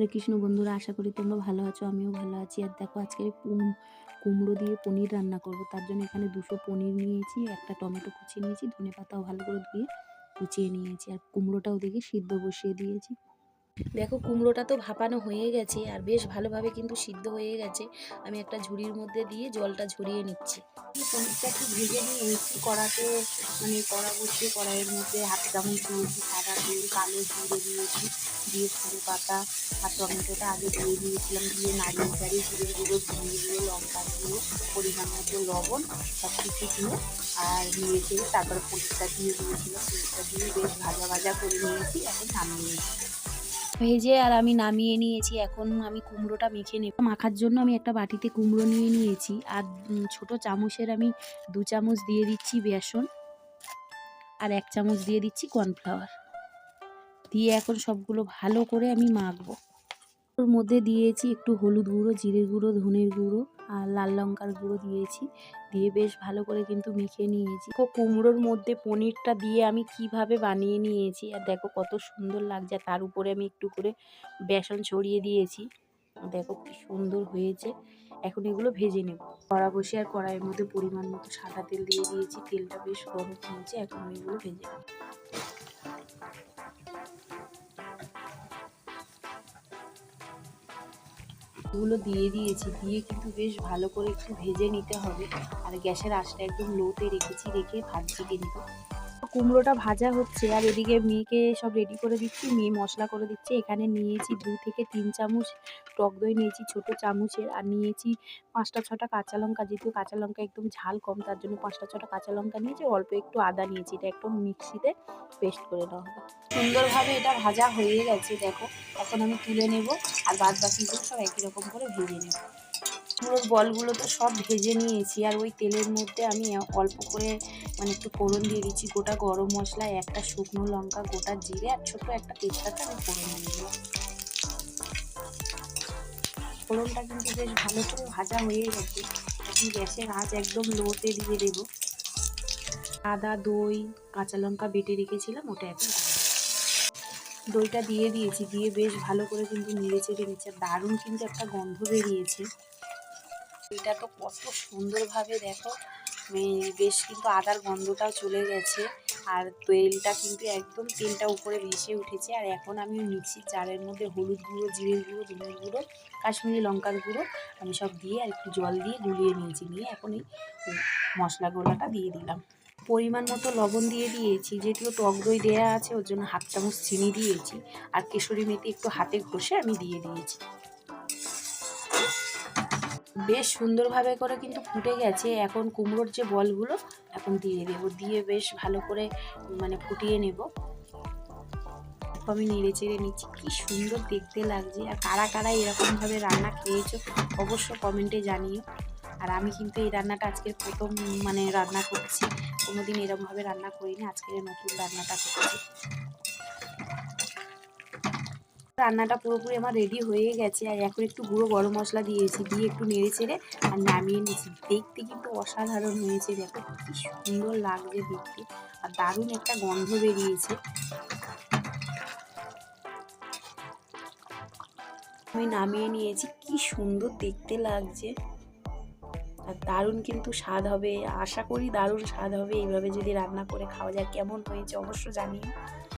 হরে কৃষ্ণ বন্ধুরা, আশা করি তোমরা ভালো আছো, আমিও ভালো আছি। আর দেখো আজকে কুমড়ো দিয়ে পনির রান্না করব। তার জন্য এখানে দুশো পনির নিয়েছি, একটা টমেটো কুচিয়ে নিয়েছি ধনে পাতাও ভালো করে ধুয়ে কুচিয়ে নিয়েছি। আর কুমড়োটাও দেখে সিদ্ধ বসিয়ে দিয়েছি। দেখো কুমড়োটা তো ভাপানো হয়ে গেছে আর বেশ ভালোভাবে কিন্তু সিদ্ধ হয়ে গেছে। আমি একটা ঝুড়ির মধ্যে দিয়ে জলটা ঝরিয়ে নিচ্ছি। পনিরটা একটু ভেজে নিয়ে নিচ্ছি। কড়াতে মানে কড়া বসিয়ে কড়াইয়ের মধ্যে হাতে চামচ দিয়েছি সাদা তেল, কালো জিরে দিয়েছি, দিয়ে ধনে পাতা আর টমেটোটা আগে দিয়ে দিয়েছিলাম, দিয়ে নাড়িয়ে চাড়িয়ে জিরে গুঁড়ো, ধনে গুঁড়ো, লঙ্কা গুঁড়ো, পরিমাণ মতো লবণ সব কিছু দিয়ে আর নিয়েছি তারপরে পনিরটা দিয়ে দিয়েছিলাম। পনিরটা দিয়ে বেশ ভাজা ভাজা করে নিয়েছি, এখন নামিয়ে ভেজে আর আমি নামিয়ে নিয়েছি। এখন আমি কুমড়োটা মেখে নেব। মাখার জন্য আমি একটা বাটিতে কুমড়ো নিয়ে নিয়েছি। আর ছোট চামচের আমি দু চামচ দিয়ে দিচ্ছি বেসন। আর এক চামচ দিয়ে দিচ্ছি কর্নফ্লাওয়ার। দিয়ে এখন সবগুলো ভালো করে আমি মাখবো। ওর মধ্যে দিয়েছি একটু হলুদ গুঁড়ো জিরের গুঁড়ো, ধনের গুঁড়ো আর লাল লঙ্কার গুঁড়ো দিয়েছি। দিয়ে বেশ ভালো করে কিন্তু মেখে নিয়েছি। তো কুমড়োর মধ্যে পনিরটা দিয়ে আমি কীভাবে বানিয়ে নিয়েছি আর দেখো কত সুন্দর লাগছে। তার উপরে আমি একটু করে বেসন ছড়িয়ে দিয়েছি। দেখো কি সুন্দর হয়েছে। এখন এগুলো ভেজে নেব। কড়া বসে আর কড়াইয়ের মধ্যে পরিমাণ মতো সাদা তেল দিয়ে দিয়েছি। তেলটা বেশ গরম হয়েছে, এখন আমি এগুলো ভেজে নেব। এগুলো দিয়ে দিয়েছি, দিয়ে কিন্তু বেশ ভালো করে একটু ভেজে নিতে হবে। আর গ্যাসের আঁচটা একদম লোতে রেখেছি, রেখে ভাত ভাজছি কিন্তু। কুমড়োটা ভাজা হচ্ছে আর এদিকে মেয়েকে সব রেডি করে দিচ্ছি, মেয়ে মশলা করে দিচ্ছে। এখানে নিয়েছি দু থেকে তিন চামচ টক দই নিয়েছি, ছোট চামচের। আর নিয়েছি পাঁচটা ছটা কাঁচা লঙ্কা, যেহেতু কাঁচা লঙ্কা একদম ঝাল কম, তার জন্য পাঁচটা ছটা কাঁচা লঙ্কা নিয়েছি। অল্প একটু আদা নিয়েছি, এটা একদম মিক্সিতে পেস্ট করে নেওয়া হবে। সুন্দরভাবে এটা ভাজা হয়ে গেছে, দেখো। এখন আমি তুলে নেব আর বাদ বাকিগুলো সব একই রকম করে ভেজে নেব। কুমড়োর বলগুলো তো সব ভেজে নিয়েছি আর ওই তেলের মধ্যে আমি অল্প করে মানে একটু ফোড়ন দিয়ে দিচ্ছি, গোটা গরম মশলা, একটা শুকনো লঙ্কা, গোটা জিরে আর ছোট একটা তেজপাতা আমি ফোড়ন দিয়ে দিলাম। ফোড়নটা কিন্তু বেশ ভালো করে ভাজা হয়ে গেছে। এখন গ্যাসের আঁচ একদম লোতে দিয়ে দেব। আদা, দই, কাঁচা লঙ্কা বেটে রেখেছিলাম, ওটা এখন দইটা দিয়ে দিয়েছি, দিয়ে বেশ ভালো করে কিন্তু নেড়ে চেড়ে নিচ্ছে। দারুণ কিন্তু একটা গন্ধ বেরিয়েছে। এটা তো কত সুন্দরভাবে দেখো। বেশ কিন্তু আদার গন্ধটাও চলে গেছে। আর তেলটা কিন্তু একদম তেলটা উপরে ভেসে উঠেছে। আর এখন আমি মিক্সির জারের মধ্যে হলুদ গুঁড়ো, জিরের গুঁড়ো ধনের গুঁড়ো, কাশ্মীরি লঙ্কার গুঁড়ো। আমি সব দিয়ে আর একটু জল দিয়ে গুলিয়ে নিয়েছি। নিয়ে এখন এই মশলা গোলাটা দিয়ে দিলাম। পরিমাণ মতো লবণ দিয়ে দিয়েছি। যেহেতু টক দই দেওয়া আছে, ওর জন্য হাফ চামচ চিনি দিয়েছি। আর কেশরি মেথি একটু হাতে ঘষে আমি দিয়ে দিয়েছি। বেশ সুন্দরভাবে করে কিন্তু ফুটে গেছে। এখন কুমড়োর যে বলগুলো, এখন দিয়ে দেবো। দিয়ে বেশ ভালো করে মানে ফুটিয়ে নেব। আমি নেড়ে চেড়ে নিচ্ছি। কি সুন্দর দেখতে লাগছে। আর কারা কারা এরকমভাবে রান্না খেয়েছো, অবশ্য কমেন্টে জানিও। আর আমি কিন্তু এই রান্নাটা আজকে প্রথম মানে রান্না করছি। কোনোদিন এরকমভাবে রান্না করিনি, আজকের নতুন রান্নাটা করছি। রান্নাটা পুরোপুরি আমার রেডি হয়ে গেছে আর এখন একটু গুঁড়ো গরম মশলা দিয়েছি, দিয়ে একটু নেড়ে চেড়ে আর নামিয়ে নিয়েছি। দেখতে কিন্তু অসাধারণ হয়েছে, দেখো কি সুন্দর লাগছে দেখতে। আর দারুণ একটা গন্ধ বেরিয়েছে। আমি নামিয়ে নিয়েছি, কি সুন্দর দেখতে লাগছে। আর দারুণ কিন্তু স্বাদ হবে, আশা করি দারুণ স্বাদ হবে। এইভাবে যদি রান্না করে খাওয়া যায়, কেমন হয়েছে অবশ্য জানিও।